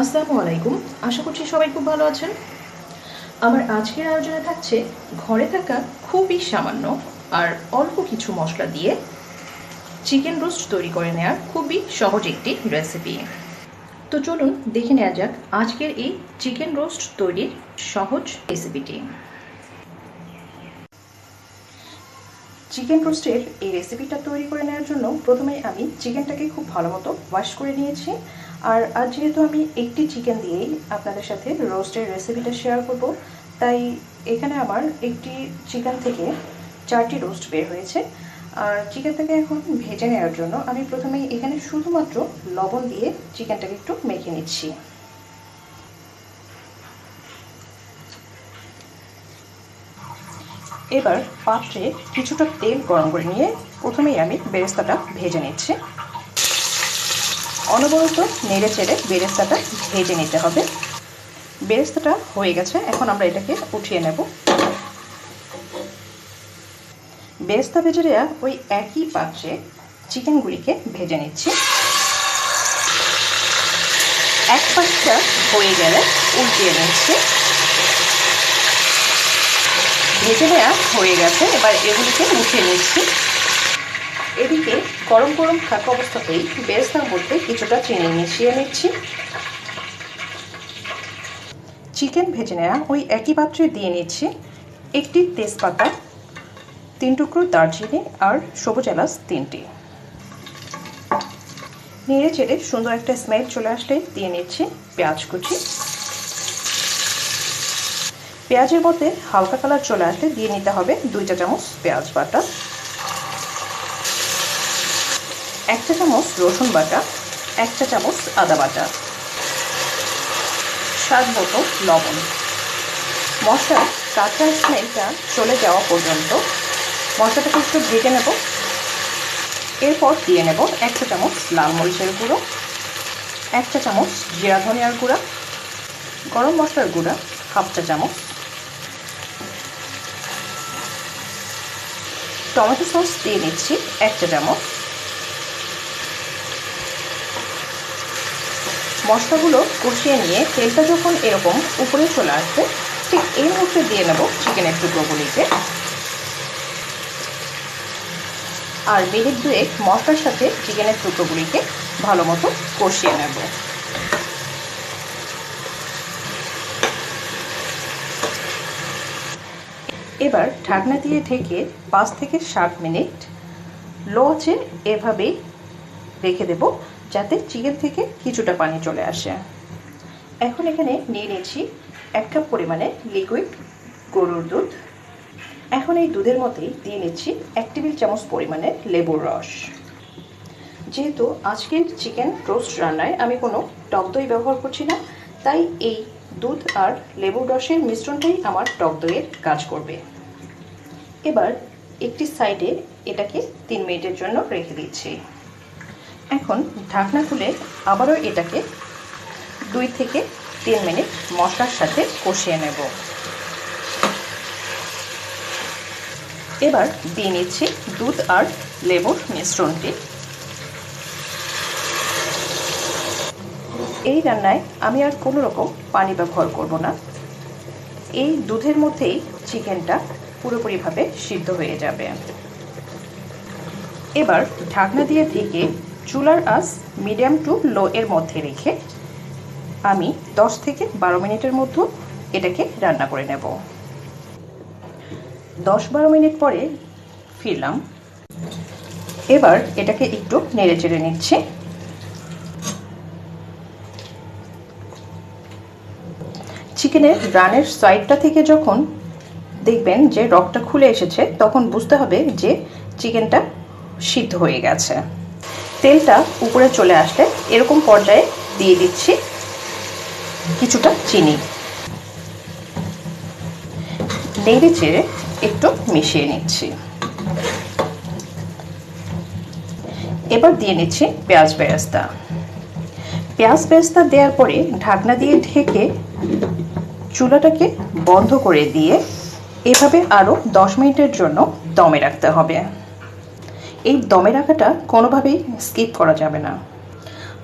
আসসালামু আলাইকুম। আশা করছি সবাই খুব ভালো আছেন। আমার আজকের আয়োজনে থাকছে ঘরে থাকা খুবই সামান্য আর অল্প কিছু মশলা দিয়ে চিকেন রোস্ট তৈরি করে নেওয়ার খুবই সহজ একটি রেসিপি তো চলুন দেখে নেওয়া যাক আজকের এই চিকেন রোস্ট তৈরির সহজ রেসিপিটি চিকেন রোস্টের এই রেসিপিটা তৈরি করে নেওয়ার জন্য প্রথমে আমি চিকেনটাকে খুব ভালো মতো ওয়াশ করে নিয়েছি। আর আজ যেহেতু আমি একটি চিকেন দিয়েই আপনাদের সাথে রোস্টের রেসিপিটা শেয়ার করব, তাই এখানে আমার একটি চিকেন থেকে চারটি রোস্ট বের হয়েছে। আর চিকেনটাকে এখন ভেজে নেওয়ার জন্য আমি প্রথমেই এখানে শুধুমাত্র লবণ দিয়ে চিকেনটাকে একটু মেখে নিচ্ছি। এবার পাত্রে কিছুটা তেল গরম করে নিয়ে প্রথমেই আমি বেরেস্তাটা ভেজে নিচ্ছি। অনবরত নেড়ে চেড়ে বেরেস্তাটা ভেজে নিতে হবে। বেরেস্তাটা হয়ে গেছে, এখন আমরা এটাকে উঠিয়ে নেব। বেরেস্তা ভেজে দেওয়া ওই একই পাত্রে চিকেনগুলিকে ভেজে নিচ্ছি। এক পাশটা হয়ে গেলে উল্টিয়ে নিচ্ছি। ভেজে নেওয়া হয়ে গেছে, এবার এগুলিকে উঠিয়ে নিচ্ছি। গরম গরম থাকা অবস্থাতেই বেরেস্তার মধ্যে কিছুটা চিনি মিশিয়ে নিচ্ছি। চিকেন ভেজে নেওয়া ওই একই পাত্রে দিয়ে নিচ্ছি একটি তেজপাতা, তিন টুকরো দারচিনি আর সবুজ এলাচ তিনটি। নেড়ে চেড়ে সুন্দর একটা স্মেল চলে আসলে দিয়ে নিচ্ছি পেঁয়াজ কুচি। পেঁয়াজের মধ্যে হালকা কালার চলে আসলে দিয়ে নিতে হবে দুইটা চামচ পেঁয়াজ বাটা। এক চা চামচ রসুন বাটা এক চা চামচ আদা বাটা স্বাদ মতো লবণ। মশলার কাঁচা স্মেলটা চলে যাওয়া পর্যন্ত মশলাটাকে একটু ভেজে নেব। এরপর দিয়ে নেব এক চা চামচ লাল মরিচের গুঁড়ো এক চা চামচ জিরা ধনিয়ার গুঁড়া, গরম মশলার গুঁড়া, হাফ চা চামচ। টমেটো সস দিয়ে নিচ্ছি এক চা চামচ মশলাগুলো কষিয়ে নিয়ে তেলটা যখন এরকম উপরে চলে আসবে, ঠিক এই মুহূর্তে দিয়ে নেব চিকেনের টুকরোগুলিকে। আর মিনিট দুয়েক মশলার সাথে চিকেনের টুকরোগুলিকে ভালো মতো কষিয়ে নেব। এবার ঢাকনা দিয়ে ঢেকে পাঁচ থেকে সাত মিনিট লো আছে এভাবেই রেখে দেব। যাতে চিকেন থেকে কিছুটা পানি চলে আসে। এখন এখানে নিয়ে নিয়েছি এক কাপ পরিমাণে লিকুইড গরুর দুধ। এখন এই দুধের মধ্যেই দিয়ে নিচ্ছি এক টেবিল চামচ পরিমাণে লেবুর রস। যেহেতু আজকের চিকেন রোস্ট রান্নায় আমি কোনো টক দই ব্যবহার করছি না, তাই এই দুধ আর লেবুর রসের মিশ্রণটাই আমার টক দইয়ের কাজ করবে। এবার একটি সাইডে এটাকে তিন মিনিটের জন্য রেখে দিচ্ছি। এখন ঢাকনা খুলে আবারও এটাকে দুই থেকে তিন মিনিট মশলার সাথে কষিয়ে নেব। এবার দিয়ে নিচ্ছি দুধ আর লেবুর মিশ্রণটি। এই রান্নায় আমি আর কোনো রকম পানি ব্যবহার করব না। এই দুধের মধ্যেই চিকেনটা পুরোপুরিভাবে সিদ্ধ হয়ে যাবে। এবার ঢাকনা দিয়ে ঢেকে চুলার আঁচ মিডিয়াম টু লো এর মধ্যে রেখে আমি 10 থেকে বারো মিনিটের মধ্যে এটাকে রান্না করে নেব। দশ বারো মিনিট পরে ফিরলাম। এবার এটাকে একটু নেড়ে চেড়ে নিচ্ছি। চিকেনের রানের সাইডটা থেকে যখন দেখবেন যে রকটা খুলে এসেছে, তখন বুঝতে হবে যে চিকেনটা সিদ্ধ হয়ে গেছে। তেলটা উপরে চলে আসলে এরকম পর্যায়ে দিয়ে দিচ্ছি কিছুটা চিনি। নেড়ে চেড়ে একটু মিশিয়ে নিচ্ছি। এবার দিয়ে নিচ্ছি পেঁয়াজ বেরেস্তা। পেঁয়াজ বেরেস্তা দেওয়ার পরে ঢাকনা দিয়ে ঢেকে চুলাটাকে বন্ধ করে দিয়ে এভাবে আরও দশ মিনিটের জন্য দমে রাখতে হবে। এই দমে রাখাটা কোনোভাবেই স্কিপ করা যাবে না।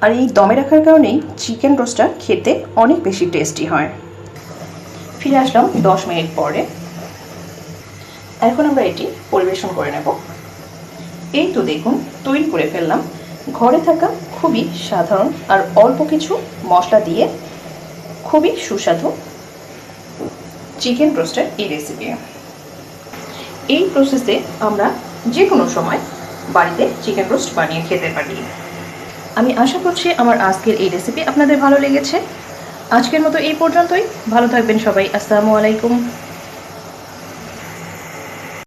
আর এই দমে রাখার কারণেই চিকেন রোস্টটা খেতে অনেক বেশি টেস্টি হয়। ফিরে আসলাম দশ মিনিট পরে। এখন আমরা এটি পরিবেশন করে নেব। এই তো দেখুন, তৈরি করে ফেললাম। ঘরে থাকা খুবই সাধারণ আর অল্প কিছু মশলা দিয়ে খুবই সুস্বাদু চিকেন রোস্টের এই রেসিপি এই প্রসেসে আমরা যে কোনো সময় বাড়িতে চিকেন রোস্ট বানিয়ে খেতে পারি। আমি আশা করছি আমার আজকের এই রেসিপি আপনাদের ভালো লেগেছে। আজকের মতো এই পর্যন্তই। ভালো থাকবেন সবাই। আসসালামু আলাইকুম।